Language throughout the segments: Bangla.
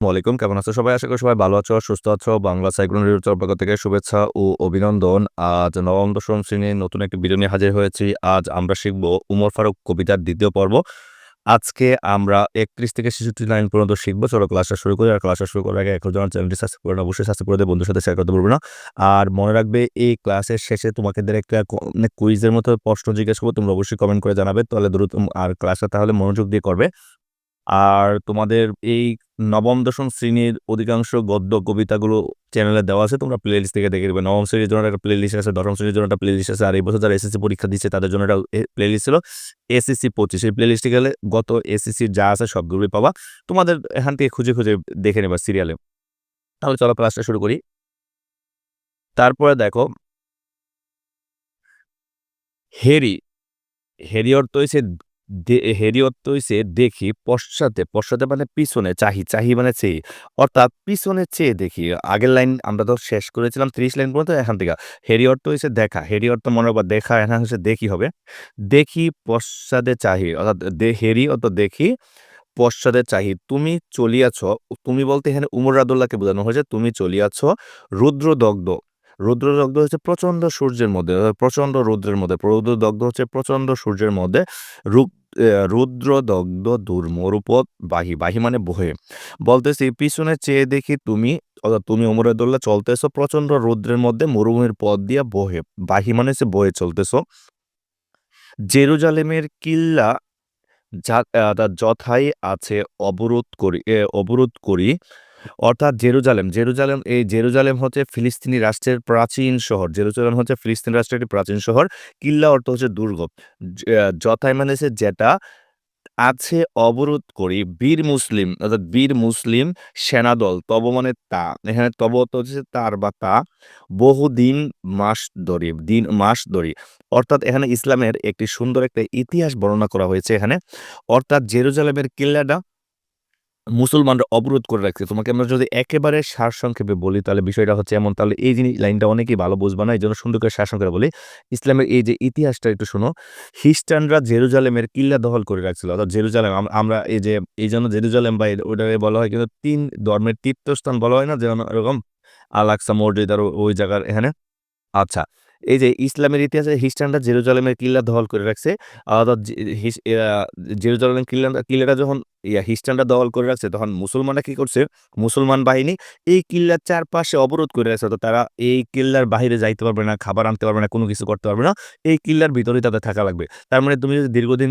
ওয়ালাইকুম কেমন আছো সবাই? আশা করি সবাই ভালো আছো সুস্থ আছো। বাংলা সাইক্লোন রিউচার পক্ষ থেকে শুভেচ্ছা ও অভিনন্দন। আজ নবম দশম শ্রেণির নতুন একটি ভিডিও নিয়ে হাজির হয়েছি। আজ আমরা শিখব উমর ফারুক কবিতার দ্বিতীয় পর্ব। আজকে আমরা একত্রিশ থেকে ছেষট্টি লাইন পর্যন্ত শিখব। চলো ক্লাসটা শুরু করি। আর ক্লাসটা শুরু করার আগে এখন যেমন চ্যানেলটি সাবস্ক্রাইব করে অবশ্যই সাবস্ক্রাইব করে বন্ধুর সাথে শেয়ার করতে পারব না। আর মনে রাখবে, এই ক্লাসের শেষে তোমাকে একটা মানে কুইজের মতো প্রশ্ন জিজ্ঞেস করব। তোমরা অবশ্যই কমেন্ট করে জানাবে। তাহলে দ্রুত, আর ক্লাসটা তাহলে মনোযোগ দিয়ে করবে। আর তোমাদের এই নবম, দশম শ্রেণির অধিকাংশ গদ্য কবিতাগুলো চ্যানেলে দেওয়া আছে, তোমরা প্লে লিস্ট থেকে দেখে দেবে নবম শ্রেণির জন্য একটা প্লে লিস্ট আছে, দশম শ্রেণির জন্য একটা প্লে লিস্ট আছে, আর এই বছর যারা এসএসসি পরীক্ষা দিচ্ছে, তাদের জন্য একটা প্লে লিস্ট ছিল এসএসসি পঁচিশ। এই প্লে লিস্টে গেলে গত এসএসসির যা আছে সবগুলোই পাবা। তোমাদের এখান থেকে খুঁজে খুঁজে দেখে নেবা সিরিয়ালে তাহলে চলো ক্লাসটা শুরু করি। তারপরে দেখো, হেরি হেরি অর্থ হয়েছে হেরি অর্থ হইছে দেখি পশ্চাতে পশ্চাতে মানে পিছনে, চাহি চাহি মানে চেয়ে। অর্থাৎ পিছনে চেয়ে দেখি, আগের লাইন আমরা তো শেষ করেছিলাম ত্রিশ লাইন পর্যন্ত এখান থেকে। হেরি অর্থ হয়েছে দেখা হেরি অর্থ মনে বা দেখা, এখানে হচ্ছে দেখি হবে। দেখি পশ্চাতে চাহি, অর্থাৎ হেরি অত দেখি, পশ্চাতে চাহি, তুমি চলিয়াছ, তুমি বলতে এখানে উমর রাদুল্লাহকে বোঝানো হয়েছে, তুমি চলিয়াছ রুদ্রদগ্ধ। রুদ্রদগ্ধ হচ্ছে প্রচণ্ড সূর্যের মধ্যে প্রচণ্ড রুদ্রের মধ্যে, রুদ্রদগ্ধ হচ্ছে প্রচণ্ড সূর্যের মধ্যে, রূপ রুদ্রদগ্ধ দূর মরুপথ বাহি বাহি মানে বহে। বলতেছি, পিছনে চেয়ে দেখি তুমি, অর্থাৎ তুমি ওমরেদুল্লাহ চলতেছো, প্রচণ্ড রৌদ্রের মধ্যে মরুভূমির পথ দিয়া বহে। বাহি মানে সে বয়ে চলতেছো। জেরুজালেমের কিল্লা যথাই আছে, অবরোধ করি অবরোধ করি। অর্থাৎ জেরুজালেম। জেরুজালেম, এই জেরুজালেম হচ্ছে ফিলিস্তিনি রাষ্ট্রের প্রাচীন শহর। জেরুজালেম হচ্ছে ফিলিস্তিনি রাষ্ট্রের একটি প্রাচীন শহর। কিল্লা অর্থ হচ্ছে দুর্গ। যথাই মানে যেটা আছে অবরোধ করি, বীর মুসলিম, অর্থাৎ বীর মুসলিম সেনাদল, তব মানে তা। এখানে তব হচ্ছে তার বা তা, বহুদিন মাস ধরি, দিন, মাস ধরি। অর্থাৎ এখানে ইসলামের একটি সুন্দর একটা ইতিহাস বর্ণনা করা হয়েছে এখানে। অর্থাৎ জেরুজালেমের কিল্লাটা মুসলমানরা অবরোধ করে রাখছে। তোমাকে আমরা যদি একেবারে সারসংক্ষেপে বলি, তাহলে বিষয়টা হচ্ছে এমন। তাহলে এই জিনিস, লাইনটা অনেকেই ভালো বুঝবা না এই জন্য সুন্দর করে সারসংক্ষেপে বলি। ইসলামের এই যে ইতিহাসটা একটু শোনো। খ্রিস্টানরা জেরুজালেমের কিল্লা দখল করে রাখছিল। অর্থাৎ জেরুজালেম আমরা এই যে এই জন্য জেরুজালেম বা ওটাকে বলা হয় কিন্তু তিন ধর্মের তীর্থস্থান বলা হয় না? যেমন এরকম আলাক্সা মসজিদ আর ওই জায়গার এখানে। আচ্ছা এই যে ইসলামের ইতিহাসে খ্রিস্টানরা জেরুজালেমের কিল্লা দখল করে রাখছে, অর্থাৎ জেরুজালেমের কিল্লা, কিল্লাটা যখন, ইয়া, খ্রিস্টানরা দখল করে রাখছে, তখন মুসলমানরা কি করছে? মুসলমান বাহিনী এই কিল্লার চারপাশে অবরোধ করে রাখছে। তো তারা এই কিল্লার বাহিরে যাইতে পারবে না, খাবার আনতে পারবে না, কোনো কিছু করতে পারবে না, এই কিল্লার ভিতরেই তাদের থাকা লাগবে। তার মানে তুমি যদি দীর্ঘদিন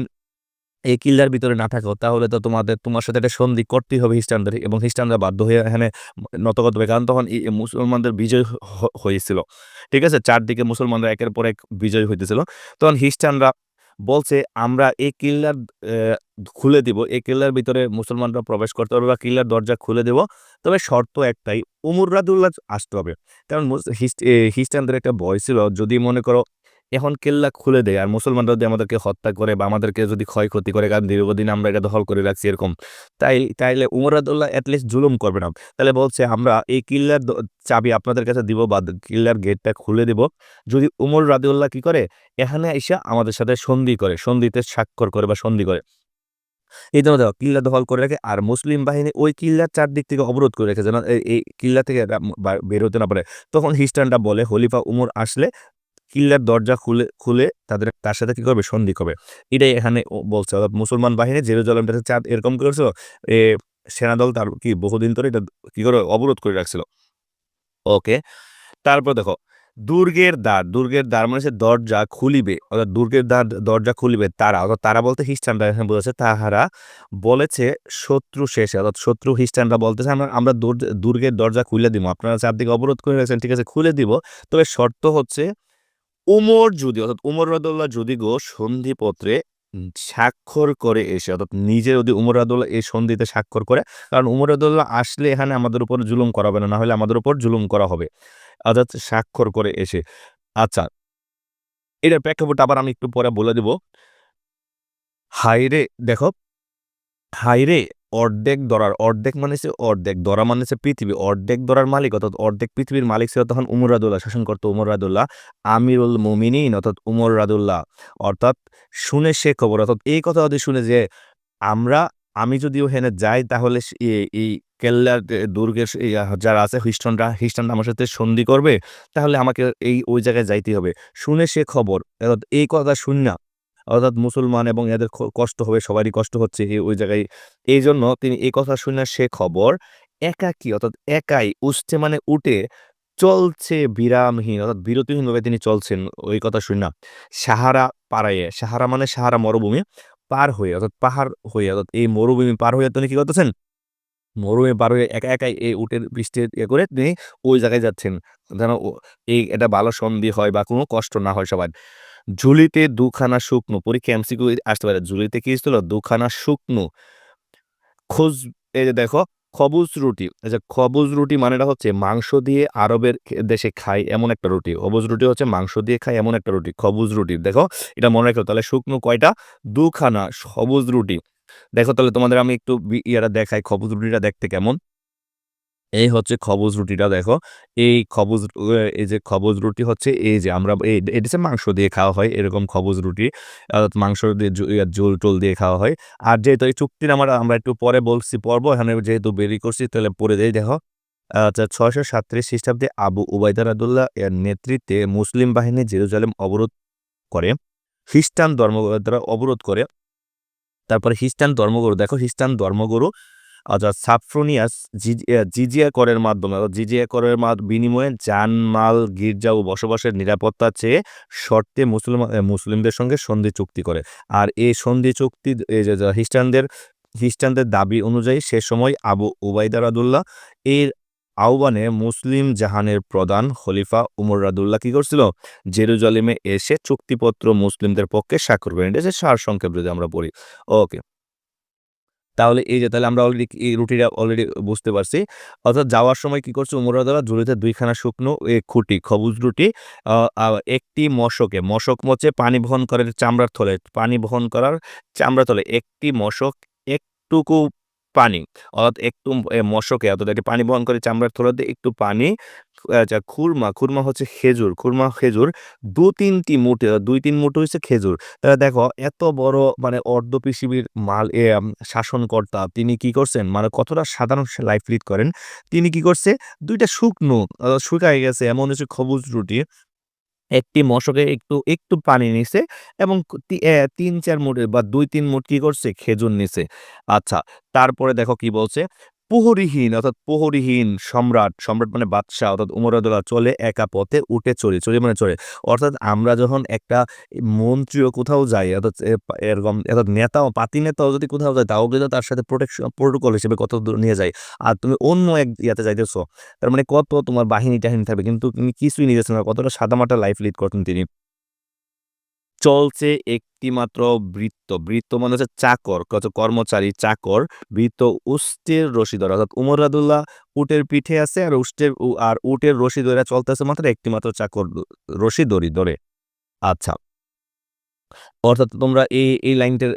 এই কিল্লার ভিতরে না থাকো, তাহলে তো তোমাদের, তোমার সাথে একটা সন্ধি করতেই হবে খ্রিস্টানদের। এবং খ্রিস্টানরা বাধ্য হয়ে এখানে নতগত হবে কারণ তখন মুসলমানদের বিজয় হয়েছিল। ঠিক আছে? চারদিকে মুসলমানরা একের পর এক বিজয় হইতেছিল। তখন খ্রিস্টানরা বলছে, আমরা এই কিল্লার খুলে দিব। এই কিল্লার ভিতরে মুসলমানরা প্রবেশ করতে পারবে বা কিল্লার দরজা খুলে দেব। তবে শর্ত একটাই, উমর রাদুল্লাহ আসতে হবে। কারণ খ্রিস্টানদের একটা ভয় ছিল। যদি মনে করো এখন কেল্লা খুলে দেয়। আর মুসলমানরা যদি আমাদেরকে হত্যা করে বা আমাদেরকে যদি ক্ষয়ক্ষতি করে, কারণ দীর্ঘদিন আমরা এটা দখল করে রাখছি এরকম, তাই, তাইলে উমর রাদুল্লাহ অ্যাটলিস্ট জুলুম করবে না। তাহলে বলছে, আমরা এই কিল্লার চাবি আপনাদের কাছে দিব বা কিল্লার গেটটা খুলে দিব। যদি উমর রাদুল্লাহ কি করে, এখানে এসে আমাদের সাথে সন্ধি করে, সন্ধিতে স্বাক্ষর করে বা সন্ধি করে। এই জন্য দেখো, কিল্লা দখল করে রাখে। আর মুসলিম বাহিনী ওই কিল্লার চারদিক থেকে অবরোধ করে রেখে, যেন এই কিল্লা থেকে বেরোতে না পারে। তখন খ্রিস্টানরা বলে হলিফা উমর আসলে কিল্লার দরজা খুলে খুলে তাদের, তার সাথে কি করবে? সন্ধি করবে। এটাই এখানে বলছে। অর্থাৎ মুসলমান বাহিনী জেরুজালেমটাতে চাঁদ এরকম করেছিল, এ সেনাদল তার কি বহুদিন ধরে এটা কি করে অবরোধ করে রাখছিল। ওকে, তারপর দেখো, দুর্গের দ্বার দুর্গের দ্বার মানে সে দরজা খুলিবে, অর্থাৎ দুর্গের দ্বার, দরজা খুলিবে তারা, অর্থাৎ তারা বলতে খ্রিস্টানরা, এখানে বলেছে তাহারা বলেছে শত্রু শেষে, অর্থাৎ শত্রু খ্রিস্টানরা বলতেছে, আমরা আমরা দুর্গের দরজা খুলে দিব, আপনারা চারদিকে অবরোধ করে রেখেছেন, ঠিক আছে, খুলে দিব। তবে শর্ত হচ্ছে উমর যদি, অর্থাৎ উমর রাদুল্লাহ যদি গো সন্ধিপত্রে স্বাক্ষর করে এসে, অর্থাৎ নিজে যদি উমর রাদুল্লাহ এই সন্ধিতে স্বাক্ষর করে, কারণ উমর রাদুল্লাহ আসলে এখানে আমাদের উপর জুলুম করা করাবে না হলে আমাদের উপর জুলুম করা হবে। অর্থাৎ স্বাক্ষর করে এসে। আচ্ছা এটার প্রেক্ষাপট আবার আমি একটু পরে বলে দেব। হাইরে দেখো হাইরে অর্ধেক দরার অর্ধেক মানে সে অর্ধেক দরা মানে সে পৃথিবী। অর্ধেক দরার মালিক অর্থাৎ অর্ধেক পৃথিবীর মালিক ছিল তখন উমর রাদুল্লাহ শাসন করতো উমর রাদুল্লাহ আমিরুল মুমিনিন অর্থাৎ উমর রাদুল্লাহ অর্থাৎ শুনে সে খবর অর্থাৎ এই কথা যদি শুনে যে আমরা আমি যদি ওখানে যাই তাহলে এই কেল্লার দুর্গের যারা আছে খ্রিস্টানরা খ্রিস্টানরা আমার সাথে সন্ধি করবে, তাহলে আমাকে এই ওই জায়গায় যাইতে হবে। শুনে সে খবর এই কথা শুইনা অর্থাৎ মুসলমান এবং এদের কষ্ট হবে, সবারই কষ্ট হচ্ছে ওই জায়গায়। এই জন্য তিনি এই কথা শুইনা সে খবর একাকী অর্থাৎ একাই উঠছে মানে উঠে চলছে বিরামহীন অর্থাৎ বিরতিহীনভাবে তিনি চলছেন ওই কথা শুইনা। সাহারা পাড়াইয়ে, সাহারা মানে সাহারা মরুভূমি পার হয়ে অর্থাৎ পাহাড় হয়ে অর্থাৎ এই মরুভূমি পার হয়ে তিনি কি করতেছেন? মরুভূমি পার হয়ে একা একাই এই উটের বৃষ্টি ইয়ে করে তিনি ওই জায়গায় যাচ্ছেন। যেন এই এটা ভালো সন্ধি হয় বা কোনো কষ্ট না হয় সবার। ঝুলিতে দুখানা শুকনো পরীক্ষায় এমসিকিউ আসতে পারে। ঝুলিতে কি ছিল? দুখানা শুকনো খোঁজ, এই যে দেখো, খবুজ রুটি। যে খবুজ রুটি মানেটা হচ্ছে মাংস দিয়ে আরবের দেশে খায় এমন একটা রুটি। অবুজ রুটি হচ্ছে মাংস দিয়ে খায় এমন একটা রুটি। খবুজ রুটি। দেখো, এটা মনে রাখো, তাহলে শুকনো কয়টা? দুখানা সবুজ রুটি। দেখো, তাহলে তোমাদের আমি একটু ইয়াটা দেখাই, খবুজ রুটিটা দেখতে কেমন? এই হচ্ছে খবজ রুটিটা দেখো। এই খবজ এই যে খবুজ রুটি হচ্ছে এই যে আমরা এটা হচ্ছে মাংস দিয়ে খাওয়া হয় এরকম খবজ রুটি। মাংস দিয়ে জো, ইয়া ঝোল-টোল দিয়ে খাওয়া হয়। আর যেহেতু এই চুক্তির আমরা আমরা একটু পরে বলছি, পর্ব এখানে যেহেতু বেরি করছি তাহলে পরে দেই দেখো। আচ্ছা ৬৩৭ খ্রিস্টাব্দে আবু উবাইদা আদুল্লাহ এর নেতৃত্বে মুসলিম বাহিনী জেরুজালেম অবরোধ করে। খ্রিস্টান ধর্মগুরুরা অবরোধ করে। তারপরে খ্রিস্টান ধর্মগুরু দেখো খ্রিস্টান ধর্মগুরু আচ্ছা সাফরোনিয়াস জিজ জিজিয়া করের মাধ্যমে জিজিয়া করের বিনিময়ে জানমাল, গির্জা ও বসবাসের নিরাপত্তা চেয়ে শর্তে মুসলমা এ মুসলিমদের সঙ্গে সন্ধি চুক্তি করে। আর এই সন্ধি চুক্তি যে খ্রিস্টানদের খ্রিস্টানদের দাবি অনুযায়ী সে সময় আবু উবাইদা রাদিয়াল্লাহ এর আহ্বানে মুসলিম জাহানের প্রধান খলিফা উমর রাদিয়াল্লাহ কি করছিল? জেরুজালেমে এসে চুক্তিপত্র মুসলিমদের পক্ষে স্বাক্ষর করেন। এটা হচ্ছে সারসংক্ষেপ যদি আমরা পড়ি। ওকে। তাহলে এই যে তাহলে আমরা অলরেডি এই রুটিটা অলরেডি বুঝতে পারছি। অর্থাৎ যাওয়ার সময় কি করছে উমর রাজা ঝুলিতে দুইখানা শুকনো খুঁটি খবুজ রুটি একটি মশকে, মশক মচে পানি বহন করার চামড়ার থলে। পানি বহন করার চামড়া থলে একটি মশক একটুকু পানি অর্থাৎ একটু মশকে অর্থাৎ একটি পানি বহন করে চামড়ার থলেতে একটু পানি আচ্ছা খুরমা, খুরমা হচ্ছে খেজুর, খুরমা খেজুর ২-৩ টি মুঠি ২-৩ মুঠো হইছে খেজুর। দেখো এত বড় মানে অর্ধ পৃথিবীর মাল শাসনকর্তা তিনি কি করছেন? মানে কতটা সাধারণ লাইফ লিড করেন। তিনি কি করছে? দুইটা শুকনো শুকায় গেছে এমন হচ্ছে খবুজ রুটি। একটি মশকে একটু, একটু পানি নিছে এবং তিন চার ৩-৪ মুঠ বা ২-৩ মুঠ কি করছে? খেজুর নিছে। আচ্ছা তারপরে দেখো কি বলছে? প্রহরীহীন অর্থাৎ প্রহরীহীন সম্রাট, সম্রাট মানে বাদশাহ অর্থাৎ উমর রাদিয়াল্লাহ চলে একা পথে উঠে চড়ে, চড়ে মানে চড়ে। অর্থাৎ আমরা যখন একটা মন্ত্রীও কোথাও যাই অর্থাৎ এরকম অর্থাৎ নেতাও পাতি নেতাও যদি কোথাও যায় তাও কিন্তু তার সাথে প্রোটেকশন প্রোটোকল হিসেবে কত দূর নিয়ে যায়। আর তুমি অন্য এক ইয়াতে যাইতেছো। তার মানে কত তোমার বাহিনী-টাহিনী থাকবে কিন্তু তুমি কিছুই যাচ্ছ না। কতটা সাদামাটা লাইফ লিড করতেন তিনি। চলছে একটি মাত্র বৃত্ত। বৃত্ত মানে হচ্ছে চাকর, কর্মচারী, চাকর। বৃত্ত উষ্টের রশি ধরে অর্থাৎ উমর রাদিয়াল্লাহ উটের পিঠে আছে আর উষ্টের আর উটের রশি ধইরা চলতেছে মাত্র একটি মাত্র চাকর রশি দড়ি ধরে। আচ্ছা। অর্থাৎ তোমরা এই, এই লাইনটার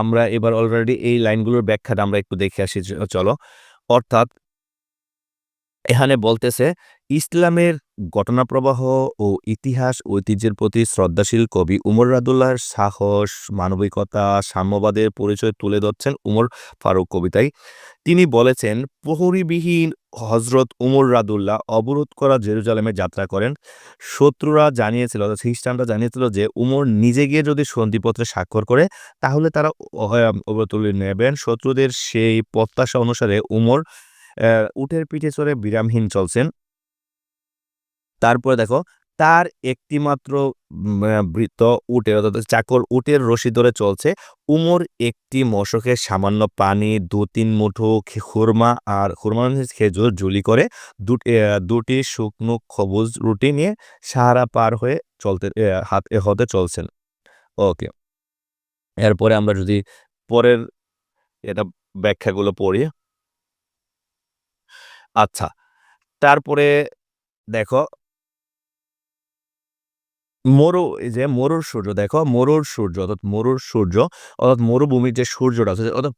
আমরা এবার অলরেডি এই লাইনগুলোর ব্যাখ্যাটা আমরা একটু দেখে আসি চলো। অর্থাৎ এখানে বলতেছে ইসলামের ঘটনাপ্রবাহ ও ইতিহাস ঐতিহ্যের প্রতি শ্রদ্ধাশীল কবি উমর রাদিয়াল্লাহর সাহস, মানবিকতা, সাম্যবাদের পরিচয় তুলে ধরছেন উমর ফারুক কবিতায়। তিনি বলেছেন, প্রহরীবিহীন হজরত উমর রাদিয়াল্লাহ অবরোধ করা জেরুজালেমে যাত্রা করেন। শত্রুরা জানিয়েছিল খ্রিস্টানরা জানিয়েছিল যে উমর নিজে গিয়ে যদি সন্ধিপত্রে স্বাক্ষর করে তাহলে তারা অবরোধ নেবেন। শত্রুদের সেই প্রত্যাশা অনুসারে উমর উটের পিঠে চড়ে বিরামহীন চলছেন। তারপরে দেখো, তার একটি মাত্র বৃত্ত উটে অর্থাৎ চাকর উটের রশি ধরে চলছে। উমর একটি মশকে সামান্য পানি ২-৩ মুঠো খে, খুরমা আর খুরমা মানে খেজুর জুলি করে দুটি অ্যা ২ টি শুকনো খবুজ রুটি নিয়ে সাহারা পার হয়ে চলতে হাত হতে চলছেন। ওকে। এরপরে আমরা যদি পরের এটা ব্যাখ্যাগুলো পড়ি। আচ্ছা। তারপরে দেখো মরু, এই যে মরুর সূর্য, দেখো মরুর সূর্য অর্থাৎ মরুর সূর্য অর্থাৎ মরুভূমির যে সূর্যটা আছে অর্থাৎ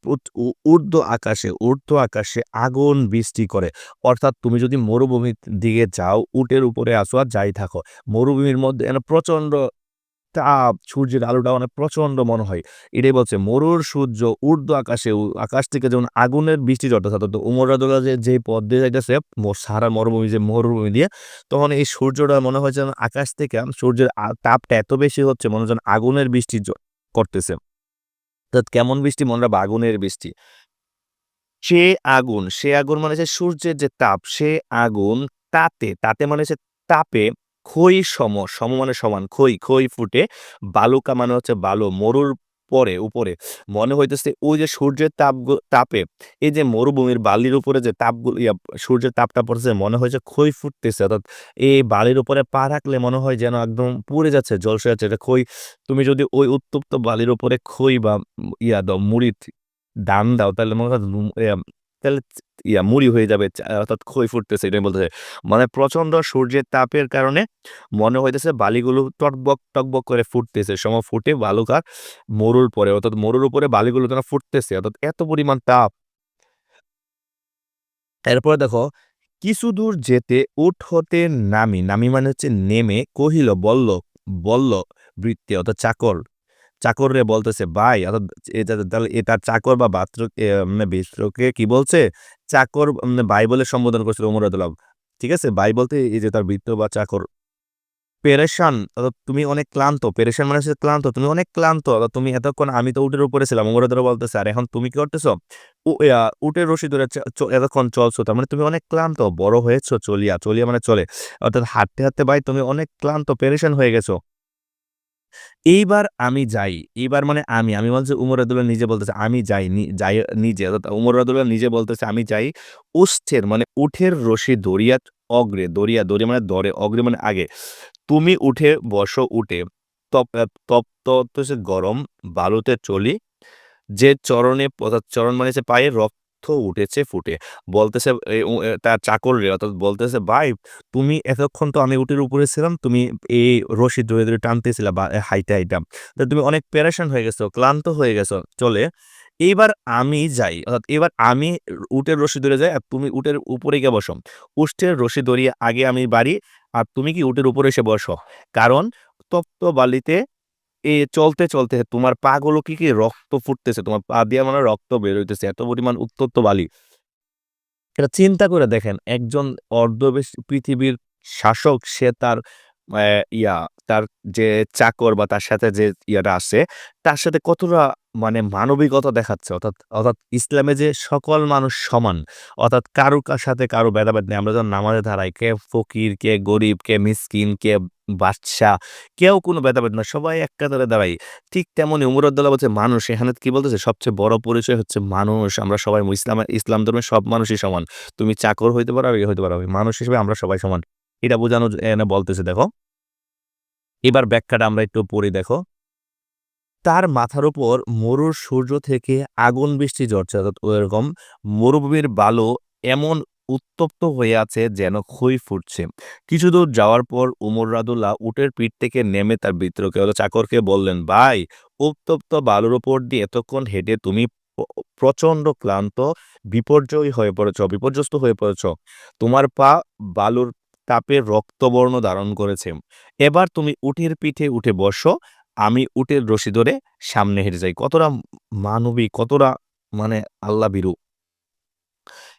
ঊর্ধ্ব আকাশে ঊর্ধ্ব আকাশে আগুন বৃষ্টি করে। অর্থাৎ তুমি যদি মরুভূমির দিকে যাও, উটের উপরে আসো আর যাই থাকো। মরুভূমির মধ্যে প্রচণ্ড তাপ, সূর্যের আলোটা মানে প্রচণ্ড মনে হয়। এটাই বলছে, মরুর সূর্য ঊর্ধ্ব আকাশে আকাশ থেকে যেমন আগুনের বৃষ্টি ঝরতেছে অর্থাৎ উমর রাদুল্লাহ যে যে পথ দিয়ে যাইতেছে সারা মরুভূমি যে মরুভূমি দিয়ে, তখন এই সূর্যটা মনে হয় যেন আকাশ থেকে সূর্যের তাপটা এত বেশি হচ্ছে, মনে হয় আগুনের বৃষ্টি করতেছে। অর্থাৎ কেমন বৃষ্টি? মনে রাখব, আগুনের বৃষ্টি। সে আগুন সে আগুন মানে সে সূর্যের যে তাপ, সে আগুন তাতে তাতে মানে সে তাপে ক্ষয় সম সম মানে সমান ক্ষয় ক্ষয় ফুটে বালুকা মানে হচ্ছে বালু, মরুর পরে, উপরে। মনে হইতেছে ওই যে সূর্যের তাপ তাপে, এই যে মরুভূমির বালির উপরে যে তাপগুলো সূর্যের তাপটা পড়ছে, মনে হয় যে ক্ষয় ফুটতেছে। অর্থাৎ এই বালির উপরে পা রাখলে মনে হয় যেন একদম পুড়ে যাচ্ছে, জলসে যাচ্ছে। এটা তুমি যদি ওই উত্তপ্ত বালির উপরে ক্ষয় বা, ইয়া দাও, মুড়ি, দান দাও, তাহলে মনে হয় তাহলে ইয়া মুড়ি হয়ে যাবে অর্থাৎ ক্ষয় ফুটতেছে এটাই বলতেছে। মানে প্রচণ্ড সূর্যের তাপের কারণে মনে হইতেছে বালিগুলো টগবগ, টকবক করে ফুটতেছে। সম ফুটে বালুকা মরুর পরে অর্থাৎ মরুর উপরে বালিগুলো যেন ফুটতেছে অর্থাৎ এত পরিমাণ তাপ। এরপরে দেখো কিছু দূর যেতে উঠ হতে নামি, নামি মানে হচ্ছে নেমে কহিল বলল, বলল ভৃত্য অর্থাৎ চাকর। চাকররে বলতেছে ভাই অর্থাৎ এটা চাকর বা বাত্র এ মানে ভৃত্যকে কি বলছে? চাকর মানে ভাই বলে সম্বোধন করছিল ওমর রাদিয়াল্লাহু ঠিক আছে? ভাই বলতে এই যে তার বৃত্ত বা চাকর। পেরেশান অর্থাৎ তুমি অনেক ক্লান্ত। পেরেশান মানে হচ্ছে ক্লান্ত। তুমি অনেক ক্লান্ত। অর্থাৎ তুমি এতক্ষণ আমি তো উটের উপরে ছিলাম। ওমর রাদিয়াল্লাহু বলতেছে আর এখন তুমি কি করতেছো? উটের রশি ধরে এতক্ষণ চলছো। তার মানে তুমি অনেক ক্লান্ত। বড় হয়েছো চলিয়া। চলিয়া মানে চলে। অর্থাৎ হাঁটতে, হাঁটতে ভাই তুমি অনেক ক্লান্ত পেরেশান হয়ে গেছো। এইবার আমি যাই। এইবার মানে আমি। আমি বলছি উমর রাদিয়াল্লাহু নিজে বলতেছে আমি যাই যাই নিজে অর্থাৎ উমর রাদিয়াল্লাহু নিজে বলতেছে আমি যাই ওষ্ঠের মানে উঠের রশি দড়িয়া অগ্রে দরিয়া দরিয়া মানে দরে অগ্রে মানে আগে। তুমি উঠে বসো উঠে তপ তপ্ত গরম বালুতে চলি। যে চরণে চরণ মানে হচ্ছে পায়ে রক্ত উঠেছে ফুটে। বলতেছে তার চাকররে অর্থাৎ বলতেছে ভাই তুমি এতক্ষণ তো আমি উটের উপরে ছিলাম। তুমি এই রশি ধরে, ধরে টানতেছিলা বা হাইটা, হাইটা। তো তুমি অনেক পেরেশান হয়ে গেছো, ক্লান্ত হয়ে গেছো চলে। এইবার আমি যাই। অর্থাৎ এবার আমি উটের রশি ধরে যাই আর তুমি উটের উপরে গিয়ে বসো। উষ্ঠের রশি ধরিয়ে আগে আমি বাড়ি আর তুমি কি উটের উপরে এসে বসো। কারণ তপ্ত বালিতে এ চলতে, চলতে তোমার পাগুলো কি, কি রক্ত ফুটতেছে। তোমার পা দিয়ে মানে রক্ত বের হইতেছে। এত পরিমাণ উত্তপ্ত বালি। এটা চিন্তা করে দেখেন একজন অর্ধবেশ পৃথিবীর শাসক সে তার ইয়া তার যে চাকর বা তার সাথে যে ইয়াটা আছে তার সাথে কতটা মানে মানবিকতা দেখাচ্ছে। অর্থাৎ, অর্থাৎ ইসলামে যে সকল মানুষ সমান। অর্থাৎ কারও কা সাথে কারও ভেদাভেদ নেই। আমরা যখন নামাজে দাঁড়াই কে ফকির, কে গরিব, কে মিসকিন, কে বাদশা কেউ কোনো ভেদাভেদ না। সবাই এক কাতারে দাঁড়াই। ঠিক তেমনি উমর রাদিয়াল্লাহু বলছে মানুষ এখানে কি বলতেছে সবচেয়ে বড় পরিচয় হচ্ছে মানুষ। আমরা সবাই ইসলাম ইসলাম ধর্মে সব মানুষই সমান। তুমি চাকর হইতে পারো, ইয়ে হইতে পারো। মানুষ হিসেবে আমরা সবাই সমান। এটা বোঝানো বলতেছে দেখো। এবার ব্যাখ্যাটা আমরা একটু পড়ি দেখো। তার মাথার উপর মরুর সূর্য থেকে আগুন বৃষ্টি ঝরছে। অর্থাৎ ওইরকম মরুভূমির বালু এমন উত্তপ্ত হয়ে আছে যেন ক্ষয় ফুটছে। কিছু দূর যাওয়ার পর উমর রাদিয়াল্লাহু উটের পিঠ থেকে নেমে তার অর্থাৎ চাকরকে বললেন, ভাই উত্তপ্ত বালুর উপর দিয়ে এতক্ষণ হেঁটে তুমি প প্রচণ্ড ক্লান্ত বিপর্যয়ী হয়ে পড়েছ, বিপর্যস্ত হয়ে পড়েছ। তোমার পা বালুর তাপে রক্তবর্ণ ধারণ করেছে। এবার তুমি উটের পিঠে উঠে বসো। আমি উটের রশি ধরে সামনে হেরে যাই। কতটা মানবী কতটা মানে আল্লাহ বিরু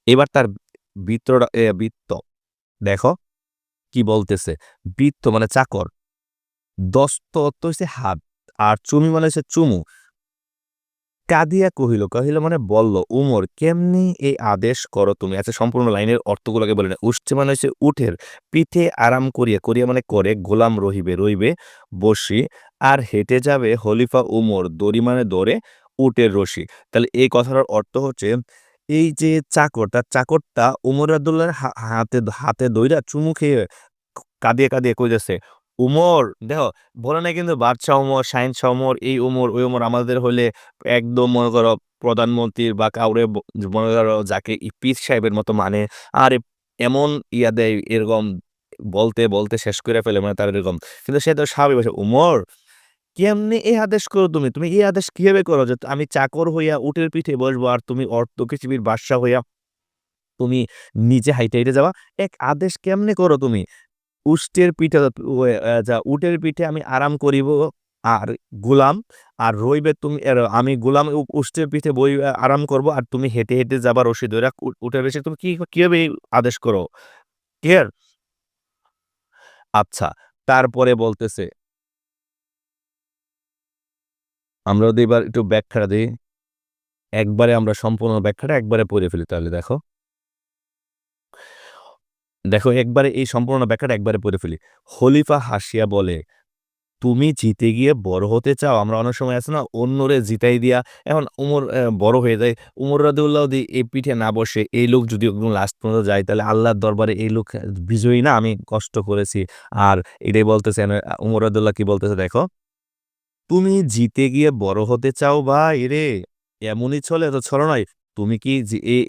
এবার তার বৃত্তটা বৃত্ত দেখো কি বলতেছে। বৃত্ত মানে চাকর। দস্ত হইছে হাত। আর চুমি মানে হচ্ছে চুমু। কাঁদিয়া কহিল, কহিল মানে বলল, উমর কেমনি এই আদেশ করো তুমি? আচ্ছা সম্পূর্ণ লাইনের অর্থগুলোকে বলে না উঠছে মানে হচ্ছে উঠের পিঠে আরাম করিয়া, করিয়া মানে করে গোলাম রহিবে, রইবে বসি আর হেঁটে যাবে হলিফা উমর দড়ি মানে দরে উটের রশি। তাহলে এই কথাটার অর্থ হচ্ছে এই যে চাকর, তার চাকরটা উমর রাদিয়াল্লাহুর হা হাতে হাতে দইরা চুমু খেয়ে কাঁদিয়ে, কাঁদিয়ে কইতেছে, উমর দেখো বলে না কিন্তু বাদশাহ উমর, শাহেনশাহ উমর, এই উমর, ওই উমর আমাদের হলে একদম মনে করো প্রধানমন্ত্রীর বা কাউরে মনে করো যাকে পীর সাহেবের মতো মানে আর এমন ইয়া দেয় এরকম বলতে, বলতে শেষ করে ফেলে মানে তার এরকম। কিন্তু সে তো স্বাভাবিক উমর কেমনে এই আদেশ করো তুমি? তুমি এই আদেশ কীভাবে করো যে আমি চাকর হইয়া উটের পিঠে বসবো আর তুমি অর্ধ পৃথিবীর বাদশা হইয়া তুমি নিজে হাইটে, হাইটে যাওয়া এক আদেশ কেমনে করো তুমি? উষ্টের পিঠে যা উটের পিঠে আমি আরাম করিব আর গোলাম আর রইবে তুমি আমি গোলাম উষ্টের পিঠে বই আরাম করব আর তুমি হেঁটে, হেঁটে যাবা রশি ধইরা উ উটের বেশে তুমি কি কীভাবে আদেশ করো? ক্লিয়ার? আচ্ছা, তারপরে বলতেছে আমরা যদি এবার একটু ব্যাখ্যাটা দিই একবারে আমরা সম্পূর্ণ ব্যাখ্যাটা একবারে পড়ে ফেলি তাহলে দেখো। দেখো একবারে এই সম্পূর্ণ ব্যাখ্যাটা একবারে পড়ে ফেলি। খলিফা হাসিয়া বলে, "তুমি জিতে গিয়ে বড় হতে চাও?" আমরা অনেক সময় আছে না অন্যরে জিতাই দিয়া এখন উমর বড় হয়ে যায়। উমর রাদিয়াল্লাহু যদি এই পিঠে না বসে এই লোক যদি একদম লাস্ট পর্যন্ত যায় তাহলে আল্লাহর দরবারে এই লোক বিজয়ী না আমি কষ্ট করেছি। আর এটাই বলতেছে উমর রাদিয়াল্লাহু কি বলতেছে দেখো। "তুমি জিতে গিয়ে বড় হতে চাও ভাই রে? এমনই চলে তো ছলনায়? তুমি কি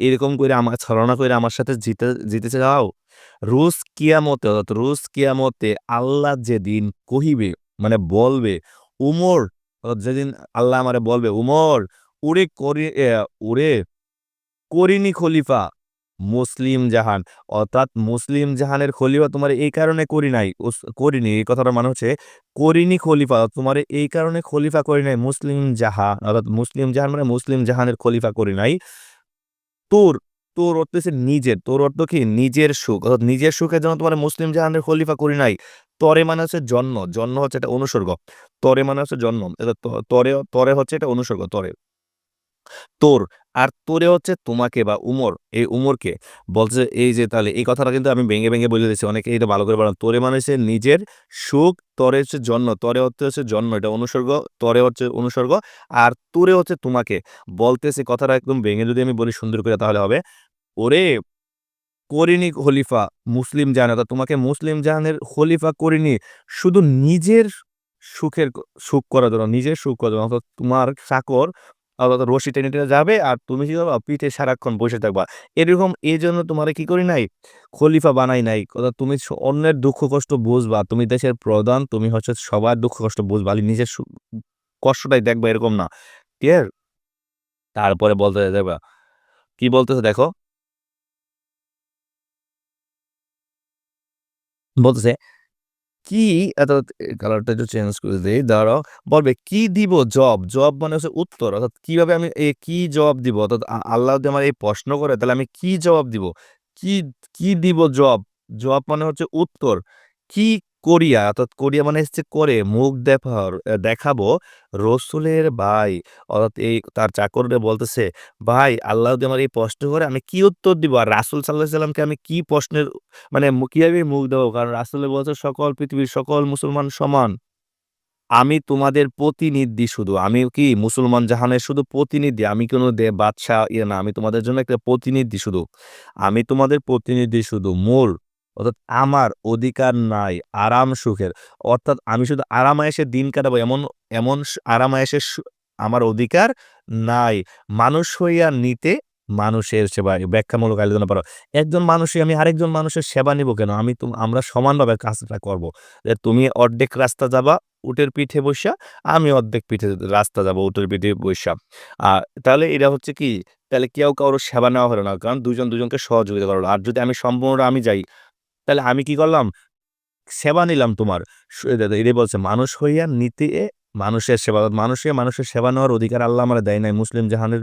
এরকম কইরা আমা ছলনা কইরা আমার সাথে জিতে জিতে চাও? রোজ কিয়ামতে অর্থাৎ রোজ কিয়ামতে আল্লাহ যেদিন কহিবে মানে বলবে, উমর যেদিন আল্লাহ আমারে বলবে, উমর ওরে করি ওরে করিনি খলিফা মুসলিম জাহান অর্থাৎ মুসলিম জাহানের খলিফা তোমারে এই কারণে করি নাই করিনি এই কথাটার মানে হচ্ছে করিনি খলিফা তোমারে এই কারণে খলিফা করি নাই মুসলিম জাহা অর্থাৎ মুসলিম জাহান মানে মুসলিম জাহানের খলিফা করি নাই। তোর, তোর অর্থ হচ্ছে নিজের, তোর অর্থ কি নিজের সুখ অর্থাৎ নিজের সুখে যেন তোমার মুসলিম জাহানের খলিফা করি নাই। তরে মানে হচ্ছে জন্ম, জন্ম হচ্ছে একটা অনুসর্গ। তরে মানে হচ্ছে জন্ম। এটা তরে তরে হচ্ছে এটা অনুসর্গ তরে। তোর আর তোরে হচ্ছে তোমাকে বা উমর, এই উমরকে বলছে এই যে তাহলে এই কথাটা কিন্তু আমি ভেঙে, ভেঙে বলে দিয়েছি। অনেকে এটা ভালো করে বলেন। তোরে মানে হচ্ছে নিজের সুখ, তরে হচ্ছে জন্ম, তরে অর্থ হচ্ছে জন্ম এটা অনুসর্গ, তরে হচ্ছে অনুসর্গ আর তোরে হচ্ছে তোমাকে। বলতেছে কথাটা একদম ভেঙে যদি আমি বলি সুন্দর করে তাহলে হবে, ওরে করিনি খলিফা মুসলিম জাহান অর্থাৎ তোমাকে মুসলিম জাহানের খলিফা করিনি শুধু নিজের সুখের সুখ করার জন্য, নিজের সুখ করার জন্য অর্থাৎ তোমার চাকর রশি টেনে, টেনে যাবে আর তুমি কি করবা পিঠে সারাক্ষণ বসে থাকবা। এরকম এই জন্য তোমারে কি করি নাই? খলিফা বানাই নাই। অর্থাৎ তুমি অন্যের দুঃখ কষ্ট বুঝবা। তুমি দেশের প্রধান, তুমি হচ্ছে সবার দুঃখ কষ্ট বুঝবা। নিজের কষ্টটাই দেখবা এরকম না। ক্লিয়ার? তারপরে বলতেছে দেখবা। কি বলতেছে দেখো। বলতেছে, কি অর্থাৎ কালারটা একটু চেঞ্জ করে দিই দাঁড়াও। বলবে, "কি দিব জব?" জব মানে হচ্ছে উত্তর। অর্থাৎ কীভাবে আমি এ কি জবাব দিব? অর্থাৎ আল্লাহ যদি আমার এই প্রশ্ন করে তাহলে আমি কি জবাব দিব? কি, কি দিব জব? জব মানে হচ্ছে উত্তর। কি করিয়া অর্থাৎ করিয়া মানে হচ্ছে করে মুখ দেখার দেখাবো রসুলের ভাই অর্থাৎ এই তার চাকররে বলতেছে, "ভাই আল্লাহ যদি আমার এই প্রশ্ন করে আমি কি উত্তর দিব?" আর রাসূল আলাইহি সাল্লামকে আমি কি প্রশ্নের মানে কীভাবে মুখ দেখাবো? কারণ রাসূলে বলছে, "সকল পৃথিবীর সকল মুসলমান সমান।" আমি তোমাদের প্রতিনিধি শুধু। আমি কি মুসলমান জাহানের শুধু প্রতিনিধি। আমি কোনো দে বাদশা ইয়ে না। আমি তোমাদের জন্য একটা প্রতিনিধি শুধু। আমি তোমাদের প্রতিনিধি শুধু। মোর অর্থাৎ আমার অধিকার নাই আরাম সুখের। অর্থাৎ আমি শুধু আরাম-আয়েশে দিন কাটাবো এমন, এমন স আরাম-আয়েশে আমার অধিকার নাই। মানুষ হইয়া নিতে মানুষের সেবায় ব্যাখ্যামূলক আলোচনা পারো একজন মানুষই আমি আরেকজন মানুষের সেবা নিব কেন? আমি তো আমরা সমানভাবে কাজটা করব। যে তুমি অর্ধেক রাস্তা যাবা উটের পিঠে বইসা, আমি অর্ধেক পিঠে রাস্তা যাব উটের পিঠে বইসা। আর তাহলে এটা হচ্ছে কি? তাহলে কেউ কারোর সেবা নেওয়া হলো না। কারণ দুজন দুজনকে সহযোগিতা করল। আর যদি আমি সম্পূর্ণ আমি যাই, তাহলে আমি কি করলাম? সেবা নিলাম তোমার। এটা বলছে, "মানুষ হইয়া নিতে মানুষের সেবা।" মানুষ মানুষের সেবা নেওয়ার অধিকার আল্লাহ আমরা দেয় নাই মুসলিম জাহানের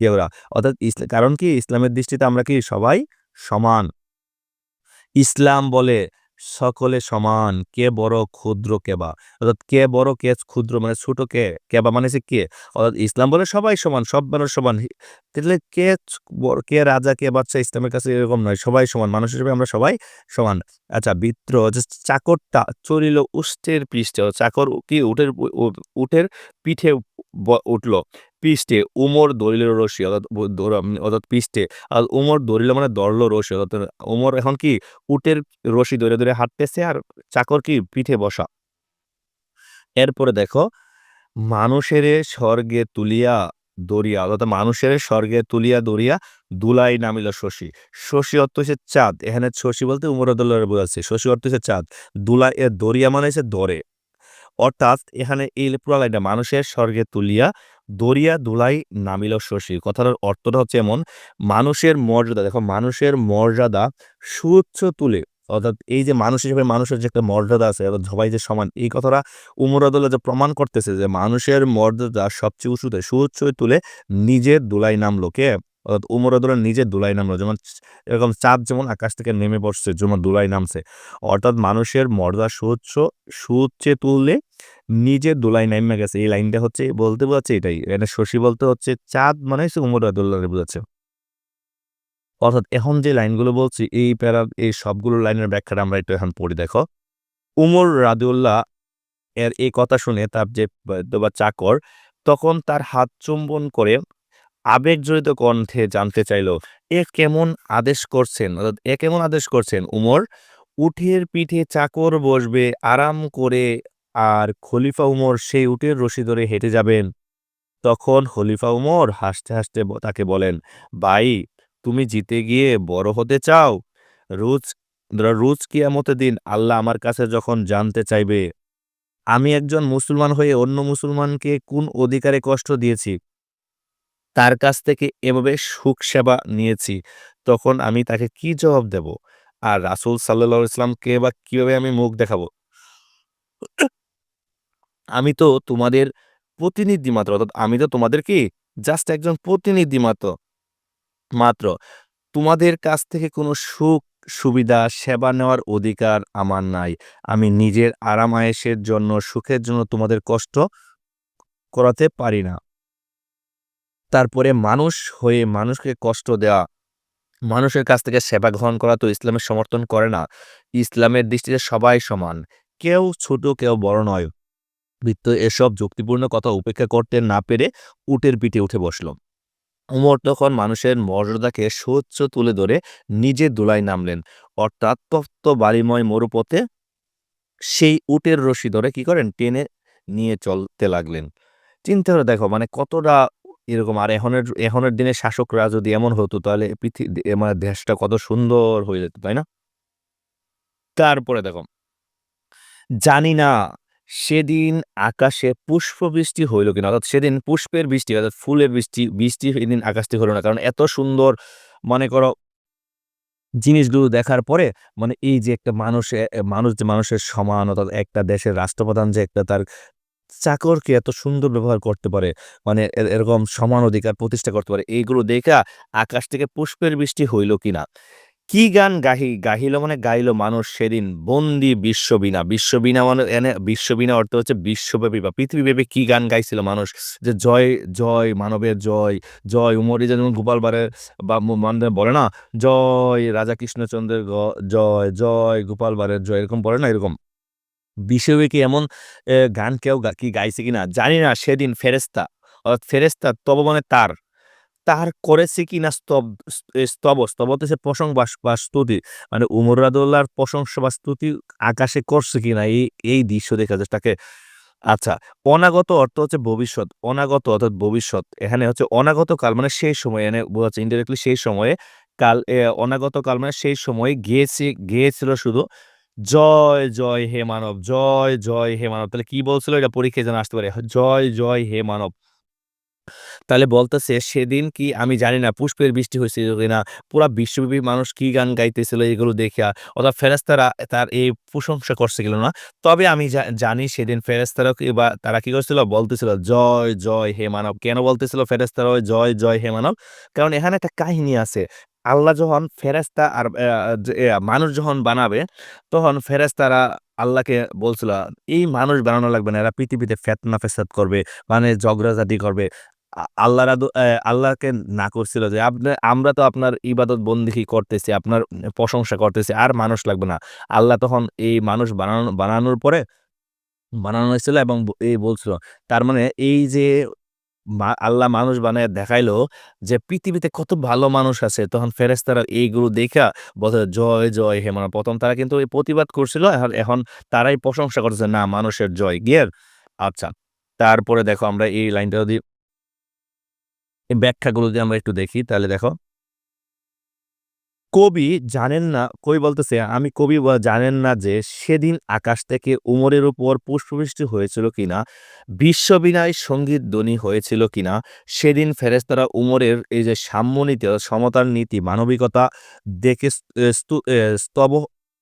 ইয়েরা। অর্থাৎ কারণ কি? ইসলামের দৃষ্টিতে আমরা কি সবাই সমান। ইসলাম বলে সকলে সমান। কে বড় ক্ষুদ্র কেবা। অর্থাৎ কে বড় কে ক্ষুদ্র মানে ছোট কে? কেবা মানে হচ্ছে কে? অর্থাৎ ইসলাম বলে সবাই সমান, সব মানুষ সমান। তাহলে কে কে রাজা কে বাচ্চা ইসলামের কাছে এরকম নয়। সবাই সমান। মানুষ হিসেবে আমরা সবাই সমান। আচ্ছা বিত্র যে চাকরটা চলিল উষ্টের পৃষ্ঠে। চাকর কি উটের উ উটের পিঠে উঠল। পৃষ্ঠে উমর ধরিল রশি অর্থাৎ ধরা অর্থাৎ পৃষ্ঠে। আর উমর ধরিল মানে দরল রশি অর্থাৎ উমর এখন কি উটের রশি ধরে, ধরে হাঁটতেছে আর চাকর কি পিঠে বসা। এরপরে দেখো, মানুষেরে স্বর্গে তুলিয়া দরিয়া অর্থাৎ মানুষের স্বর্গে তুলিয়া দরিয়া দুলাই নামিল শশী। শশী অর্থ হচ্ছে চাঁদ। এখানে শশী বলতে উমর রাদিয়াল্লাহু বোঝাচ্ছে। শশী অর্থ হচ্ছে চাঁদ। দুলাই দরিয়া মানে হচ্ছে দরে। অর্থাৎ এখানে এই পুরা লাইনটা মানুষের স্বর্গে তুলিয়া দরিয়া দুলাই নামিল শশী। কথাটার অর্থটা হচ্ছে এমন, মানুষের মর্যাদা। দেখো মানুষের মর্যাদা সুচ্ছ তুলে অর্থাৎ এই যে মানুষ হিসেবে মানুষের যে একটা মর্যাদা আছে অর্থাৎ সবাই যে সমান এই কথাটা উমর রাদিয়াল্লাহু যে প্রমাণ করতেছে যে মানুষের মর্যাদা সবচেয়ে উঁচুতে সুউচ্চ তুলে নিজের দোলায় নামলো। কে? অর্থাৎ উমর রাদিয়াল্লাহু নিজের দোলায় নামলো। যেমন এরকম চাঁদ যেমন আকাশ থেকে নেমে পড়ছে যেমন দোলায় নামছে। অর্থাৎ মানুষের মর্যাদা সুউচ্চ সুউচ্চে তুললে নিজের দোলায় নেমে গেছে। এই লাইনটা হচ্ছে, বলতে বোঝাচ্ছে এটাই। এটা শশী বলতে হচ্ছে, চাঁদ মানে হচ্ছে উমর রাদিয়াল্লাহু বোঝাচ্ছে। অর্থাৎ এখন যে লাইনগুলো বলছি, এই প্যারা, এই সবগুলো লাইনের ব্যাখ্যাটা আমরা একটু এখন পড়ি, দেখো। উমর রাদিউল্লাহ এর এই কথা শুনে তার যে বা চাকর, তখন তার হাত চুম্বন করে আবেগজড়িত কণ্ঠে জানতে চাইল, এ কেমন আদেশ করছেন? অর্থাৎ, এ কেমন আদেশ করছেন উমর? উঠের পিঠে চাকর বসবে, আরাম করে আর খলিফা উমর সেই উটের রশি ধরে হেঁটে যাবেন। তখন খলিফা উমর হাসতে হাসতে তাকে বলেন, ভাই, তুমি জিতে গিয়ে বড় হতে চাও? রোজ রোজ কিয়ামতের দিন আল্লাহ আমার কাছে যখন জানতে চাইবে, আমি একজন মুসলমান হয়ে অন্য মুসলমানকে কোন অধিকারে কষ্ট দিয়েছি? তার কাছ থেকে এভাবে সুখ সেবা নিয়েছি। তখন আমি তাকে কি জবাব দেব? আর রাসুল সাল্লাহ ইসলামকে বা কীভাবে আমি মুখ দেখাবো? আমি তো তোমাদের প্রতিনিধি মাত্র, অর্থাৎ আমি তো তোমাদের কি? জাস্ট একজন প্রতিনিধি মাত্র মাত্র। তোমাদের কাছ থেকে কোনো সুখ, সুবিধা, সেবা নেওয়ার অধিকার আমার নাই। আমি নিজের আরাম আয়েসের জন্য, সুখের জন্য তোমাদের কষ্ট করাতে পারি না। তারপরে মানুষ হয়ে মানুষকে কষ্ট দেওয়া। মানুষের কাছ থেকে সেবা গ্রহণ করা তো ইসলামের সমর্থন করে না। ইসলামের দৃষ্টিতে সবাই সমান। কেউ ছোট, কেউ বড় নয়। বৃত্ত এসব যুক্তিপূর্ণ কথা উপেক্ষা করতে না পেরে উটের পিঠে উঠে বসল। উমর তখন মানুষের মর্যাদাকে সোচ্চ তুলে ধরে নিজে দোলায় নামলেন। অর্থাৎ তপ্ত বালিময় মরুপথে সেই উটের রশি ধরে কি করেন? টেনে নিয়ে চলতে লাগলেন। চিন্তা করে দেখো মানে কতটা এরকম, আর এখনের এখনের দিনে শাসকরা যদি এমন হতো, তাহলে পৃথিবী মানে দেশটা কত সুন্দর হয়ে যেত, তাই না? তারপরে দেখো, জানি না সেদিন আকাশে পুষ্প পুষ্পবৃষ্টি হইল কিনা? অর্থাৎ সেদিন পুষ্পের বৃষ্টি, অর্থাৎ ফুলের বৃষ্টি বৃষ্টি সেদিন আকাশ থেকে হলো না। কারণ এত সুন্দর, মনে করো, জিনিসগুলো দেখার পরে মানে এই যে একটা মানুষ মানুষ যে মানুষের সমান, অর্থাৎ একটা দেশের রাষ্ট্রপ্রধান যে একটা তার চাকরকে এত সুন্দর ব্যবহার করতে পারে মানে এরকম সমান অধিকার প্রতিষ্ঠা করতে পারে, এইগুলো দেখা আকাশ থেকে পুষ্পের বৃষ্টি হইল কিনা? কি গান গাহি, গাহিল মানে গাইল মানুষ সেদিন? বন্দি বিশ্ববিনা বিশ্ববিনা মানে এনে বিশ্ববিনা অর্থ হচ্ছে বিশ্বব্যাপী বা পৃথিবীব্যাপী কি গান গাইছিল মানুষ? যে জয় জয়, মানবের জয় জয়, উমরি যেমন গোপালবারের বা মানে বলে না, জয়, রাজা কৃষ্ণচন্দ্রের জয় জয় গোপালবারের জয়, এরকম বলে না, এরকম? বিশ্বব্যাপী এমন গান কেউ কি গাইছে কিনা? জানি না, সেদিন ফেরেস্তা অর্থাৎ ফেরেস্তা তব মানে তার। তার করেছে কি না স্তব স্তব স্তব হচ্ছে প্রশংসা বা স্তুতি মানে উমর রাদুল্লাহর প্রশংসা বা স্তুতি আকাশে করছে কি না এই এই দৃশ্য দেখা যায়। তাকে আচ্ছা অনাগত অর্থ হচ্ছে ভবিষ্যৎ, অনাগত অর্থাৎ ভবিষ্যৎ, এখানে হচ্ছে অনাগত কাল মানে সেই সময় এনে বোঝাচ্ছে ইনডাইরেক্টলি সেই সময়ে, কাল অনাগত কাল মানে সেই সময়ে গিয়েছে, গিয়েছিল শুধু, জয় জয় হে মানব, জয় জয় হে মানব তাহলে কি বলছিল? এটা পরীক্ষায় যেন আসতে পারে, জয় জয় হে মানব তাহলে বলতেছে, সেদিন কি, আমি জানি না, পুষ্পের বৃষ্টি হয়েছিল কিনা, পুরা বিশ্বব্যাপী মানুষ কি গান গাইতেছিল এগুলো দেখিয়া অর্থাৎ ফেরেস্তারা তার এই প্রশংসা করছে গেল না? তবে আমি জানি সেদিন ফেরেস্তারা বা, তারা কি করছিল? বলতেছিল, জয় জয় হে মানব। কেন বলতেছিল ফেরেস্তারা জয় জয় হে মানব? কারণ এখানে একটা কাহিনী আছে। আল্লাহ যখন ফেরেস্তা আর মানুষ যখন বানাবে, তখন ফেরেস্তারা আল্লাহকে বলছিল, এই মানুষ বানানো লাগবে না, এরা পৃথিবীতে ফেতনা ফেসাদ করবে মানে ঝগড়াঝাটি করবে। আল্লাহ আল্লাহকে না করছিল যে, আপনি, আমরা তো আপনার ইবাদত বন্দিহি করতেছি, আপনার প্রশংসা করতেছি, আর মানুষ লাগবে না। আল্লাহ তখন এই মানুষ বানানো, বানানোর পরে বানানো হয়েছিল এবং এই বলছিল। তার মানে এই যে আল্লাহ মানুষ বানায় দেখাইলো যে, পৃথিবীতে কত ভালো মানুষ আছে। তখন ফেরেস্তারা এইগুলো দেখা বলতে জয় জয়, হে মানে প্রথম তারা কিন্তু এই প্রতিবাদ করছিল, এখন তারাই প্রশংসা করছে না, মানুষের জয়। গিয়ার আচ্ছা তারপরে দেখো আমরা এই লাইনটা যদি এই ব্যাখ্যাগুলো যদি আমরা একটু দেখি, তাহলে দেখো। কবি জানেন না, কবি বলতেছে, আমি কবি জানেন না যে সেদিন আকাশ থেকে উমরের উপর পুষ্পবৃষ্টি হয়েছিল কিনা, বিশ্ববিনায় সংগীত ধ্বনি হয়েছিল কিনা, সেদিন ফেরেস্তারা উমরের এই যে সাম্যনীতি সমতার নীতি, মানবিকতা দেখে স্তব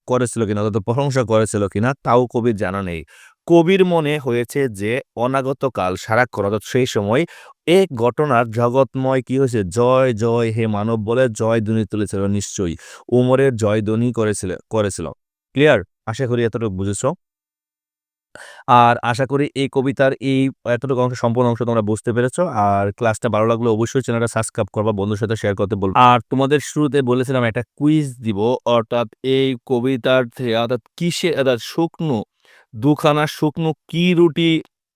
করেছিল কিনা, অর্থাৎ প্রশংসা করেছিল কিনা, তাও কবির জানা নেই। কবির মনে হয়েছে যে, অনাগতকাল সারাক্ষণ, অর্থাৎ সেই সময় এক ঘটনার জগৎময় কি হয়েছে? জয় জয়, হে মানব বলে জয় ধ্বনি তুলেছিল, নিশ্চয়ই। উমরের জয় ধ্বনি করেছিল করেছিল। ক্লিয়ার আশা করি এতটুকু বুঝেছ। আর আশা করি এই কবিতার এই এতটুকু অংশ, সম্পূর্ণ অংশ তোমরা বুঝতে পেরেছ। আর ক্লাসটা ভালো লাগলে অবশ্যই চ্যানেলটা সাবস্ক্রাইব করবা বন্ধুর সাথে শেয়ার করতে বলব আর তোমাদের শুরুতে বলেছিলাম একটা কুইজ দিব, অর্থাৎ এই কবিতার অর্থাৎ কিসে অর্থাৎ শুকনো দুখানা শুকনো কি রুটি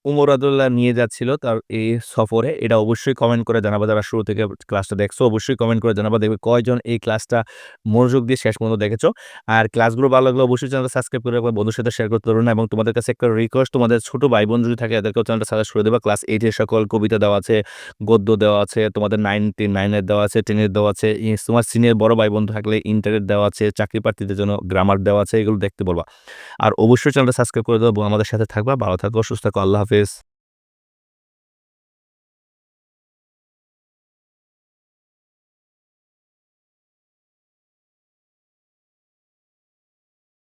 উমর আদুল্লাহ নিয়ে যাচ্ছিল তার এই সফরে। এটা অবশ্যই কমেন্ট করে জানাবা যারা শুরু থেকে ক্লাসটা দেখছ, অবশ্যই কমেন্ট করে জানাবা। দেখবে কয়জন এই ক্লাসটা মনোযোগ দিয়ে শেষ পর্যন্ত দেখেছ। আর ক্লাসগুলো ভালো লাগলে অবশ্যই চ্যানেলটা সাবস্ক্রাইব করে রাখবা, বন্ধুর সাথে শেয়ার করতে পারো না। এবং তোমাদের কাছে একটা রিকোয়েস্ট তোমাদের ছোট ভাই বোন যদি থাকে এদেরকেও চ্যানেলটা সাজেস্ট করে দেবা। ক্লাস এইটের সকল কবিতা দেওয়া আছে, গদ্য দেওয়া আছে, তোমাদের নাইন নাইনের দেওয়া আছে টেনের দেওয়া আছে। তোমার সিনিয়র বড় ভাই বোন থাকলে ইন্টারের দেওয়া আছে চাকরি প্রার্থীদের জন্য গ্রামার দেওয়া আছে, এগুলো দেখতে বলবা। আর অবশ্যই চ্যানেলটা সাবস্ক্রাইব করে দেবো আমাদের সাথে থাকবা। ভালো থাকো, সুস্থ থাকো, আল্লাহ Entonces,